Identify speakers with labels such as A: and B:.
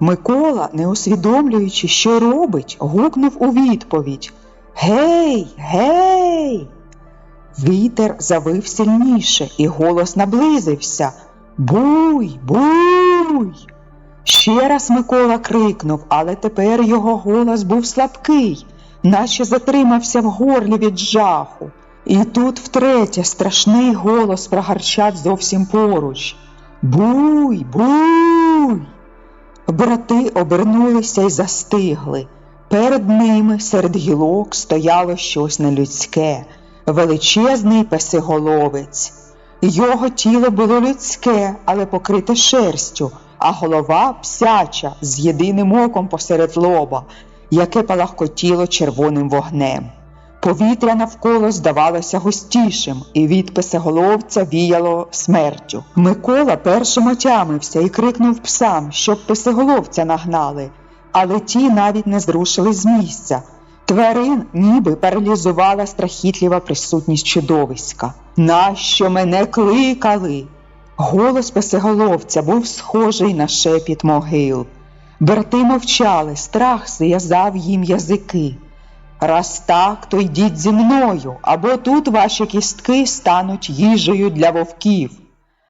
A: Микола, не усвідомлюючи, що робить, гукнув у відповідь Гей, гей. Вітер завив сильніше, і голос наблизився Буй, буй. Ще раз Микола крикнув, але тепер його голос був слабкий, наче затримався в горлі від жаху. І тут втретє страшний голос прогарчав зовсім поруч. Буй, буй. Брати обернулися й застигли. Перед ними серед гілок стояло щось нелюдське, величезний песиголовець. Його тіло було людське, але покрите шерстю, а голова псяча з єдиним оком посеред лоба, яке палахкотіло червоним вогнем. Повітря навколо здавалося густішим, і від песеголовця віяло смертю. Микола першим отямився і крикнув псам, щоб песеголовця нагнали, але ті навіть не зрушили з місця. Тварин ніби паралізувала страхітлива присутність чудовиська. Нащо мене кликали? Голос песеголовця був схожий на шепіт могил. Брати мовчали, страх зв'язав їм язики. Раз так, то йдіть зі мною, або тут ваші кістки стануть їжею для вовків.